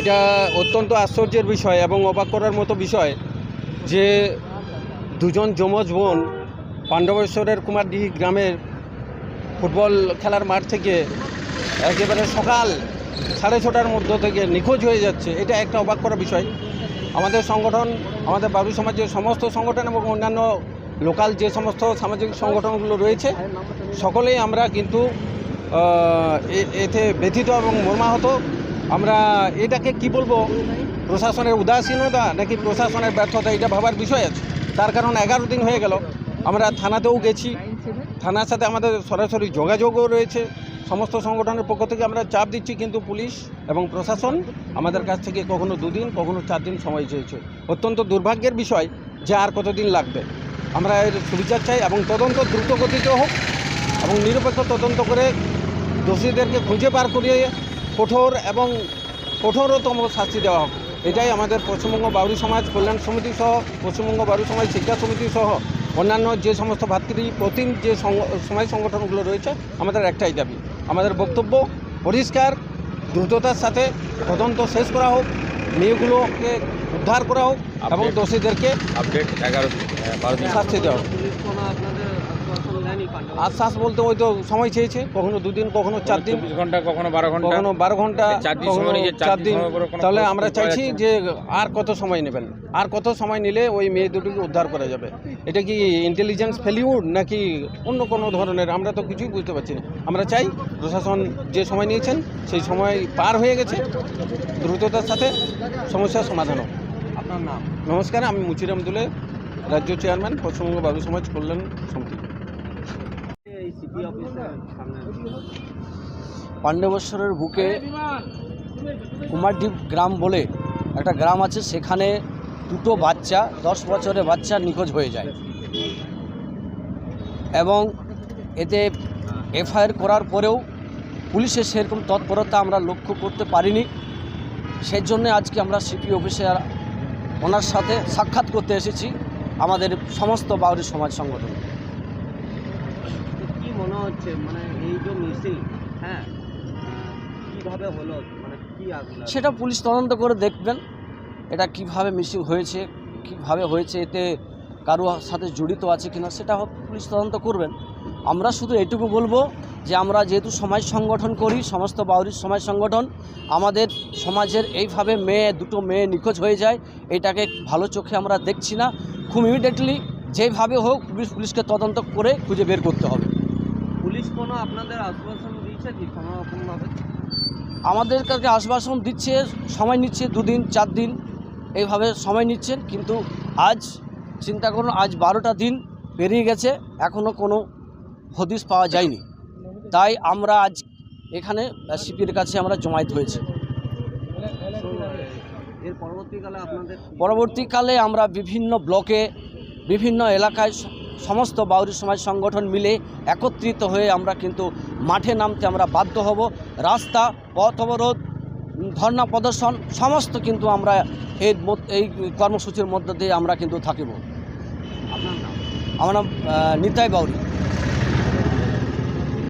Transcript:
এটা অত্যন্ত আশ্চর্যের বিষয় এবং অবাক করার মতো বিষয় যে দুজন যমজ বোন পাণ্ডবেশ্বরের কুমারডিহি গ্রামের ফুটবল খেলার মাঠ থেকে একেবারে সকাল সাড়ে ছটার মধ্য থেকে নিখোঁজ হয়ে যাচ্ছে। এটা একটা অবাক করা বিষয়। আমাদের সংগঠন, আমাদের বাবু সমাজের সমস্ত সংগঠন এবং অন্যান্য লোকাল যে সমস্ত সামাজিক সংগঠনগুলো রয়েছে, সকলেই আমরা কিন্তু এতে ব্যথিত এবং মর্মাহত। আমরা এটাকে কি বলব? প্রশাসনের উদাসীনতা নাকি প্রশাসনের ব্যর্থতা, এটা ভাবার বিষয় আছে। তার কারণ এগারো দিন হয়ে গেল। আমরা থানাতেও গেছি। থানার সাথে আমাদের সরাসরি যোগাযোগও রয়েছে। সমস্ত সংগঠনের পক্ষ থেকে আমরা চাপ দিচ্ছি, কিন্তু পুলিশ এবং প্রশাসন আমাদের কাছ থেকে কখনো দুদিন, কখনো চার দিন সময় চেয়েছে। অত্যন্ত দুর্ভাগ্যের বিষয় যে আর কতদিন লাগবে। আমরা এর সুবিচার চাই এবং তদন্ত দ্রুত গতিতে হোক এবং নিরপেক্ষ তদন্ত করে দোষীদেরকে খুঁজে বার করিয়ে কঠোর এবং কঠোরতম শাস্তি দেওয়া হোক। এটাই আমাদের পশ্চিমবঙ্গ বাউরি সমাজ কল্যাণ সমিতি সহ পশ্চিমবঙ্গ বাউরি সমাজ শিক্ষা সমিতি সহ অন্যান্য যে সমস্ত ভাতৃ প্রতিম যে সমাজ সংগঠনগুলো রয়েছে আমাদের একটাই দাবি। আমাদের বক্তব্য পরিষ্কার দ্রুততার সাথে তদন্ত শেষ করা হোক মেয়েগুলোকে উদ্ধার করা হোক এবং দোষীদেরকে আপডেট এগারো দিন। শাস্তি দেওয়া হোক পুলিশ কোনো আপনাদের আশ্বাসন দেয়নি পাণ্ডব আশ্বাস বলতে ওই তো সময় চেয়েছে কখনো দুদিন কখনো চার দিন ঘণ্টা কখনো বারো ঘণ্টা কখনো বারো ঘণ্টা চার দিন তাহলে আমরা চাইছি যে আর কত সময় নেবেন? আর কত সময় নিলে ওই মেয়ে দুটোকে উদ্ধার করা যাবে? এটা কি ইন্টেলিজেন্স ফেলিউড নাকি অন্য কোনো ধরনের? আমরা তো কিছুই বুঝতে পারছি না। আমরা চাই প্রশাসন যে সময় নিয়েছেন সেই সময় পার হয়ে গেছে। দ্রুততার সাথে সমস্যার সমাধান হোক। আপনার নাম? নমস্কার আমি মুচিরাম দুলে রাজ্য চেয়ারম্যান পশ্চিমবঙ্গ বাবু সমাজ কল্যাণ সমিতি এই সিপি অফিসের সামনে পাণ্ডবেশ্বরের বুকে কুমারদ্বীপ গ্রাম বলে একটা গ্রাম আছে, সেখানে দুটো বাচ্চা, দশ বছরের বাচ্চা নিখোঁজ হয়ে যায়। এবং এতে এফআইআর করার পরেও পুলিশের সেরকম তৎপরতা আমরা লক্ষ্য করতে পারিনি। সেই জন্য আজকে আমরা সিপি অফিসে ওনার সাথে সাক্ষাৎ করতে এসেছি, আমাদের সমস্ত বাউরি সমাজ সংগঠন। মনে হচ্ছে মানে এই যে মিসিং হ্যাঁ কীভাবে হলো মানে কি আসলে সেটা পুলিশ তদন্ত করে দেখবেন, এটা কীভাবে মিসিং হয়েছে, কীভাবে হয়েছে, এতে কারও সাথে জড়িত আছে কিনা, সেটা পুলিশ তদন্ত করবেন। আমরা শুধু এটুকু বলব যে আমরা যেহেতু সমাজ সংগঠন করি, সমস্ত বাউরির সমাজ সংগঠন, আমাদের সমাজের এইভাবে মেয়ে, দুটো মেয়ে নিখোঁজ হয়ে যায়, এটাকে ভালো চোখে আমরা দেখছি না। খুব ইমিডিয়েটলি যেভাবে হোক, পুলিশ পুলিশকে তদন্ত করে খুঁজে বের করতে হবে। পুলিশ কোনো আপনাদের আশ্বাসন দিয়েছে কি? কোনো রকমভাবে? আমাদের কাছে আশ্বাসন দিচ্ছে সময় নিচ্ছে দুদিন চার দিন এইভাবে সময় নিচ্ছেন কিন্তু আজ চিন্তা করুন আজ বারোটা দিন পেরিয়ে গেছে এখনও কোনো হদিশ পাওয়া যায়নি। তাই আমরা আজ এখানে সিপির কাছে আমরা জমায়েত হয়েছি। পরবর্তীকালে আমরা বিভিন্ন ব্লকে বিভিন্ন এলাকায় সমস্ত বাউরি সমাজ সংগঠন মিলে একত্রিত হয়ে আমরা কিন্তু মাঠে নামতে আমরা বাধ্য হব। রাস্তা পথ অবরোধ ধর্না ধর্ণা প্রদর্শন সমস্ত কিন্তু আমরা এর এই কর্মসূচির মধ্যে দিয়ে আমরা কিন্তু থাকিব। আমার নাম নিতাই বাউরি।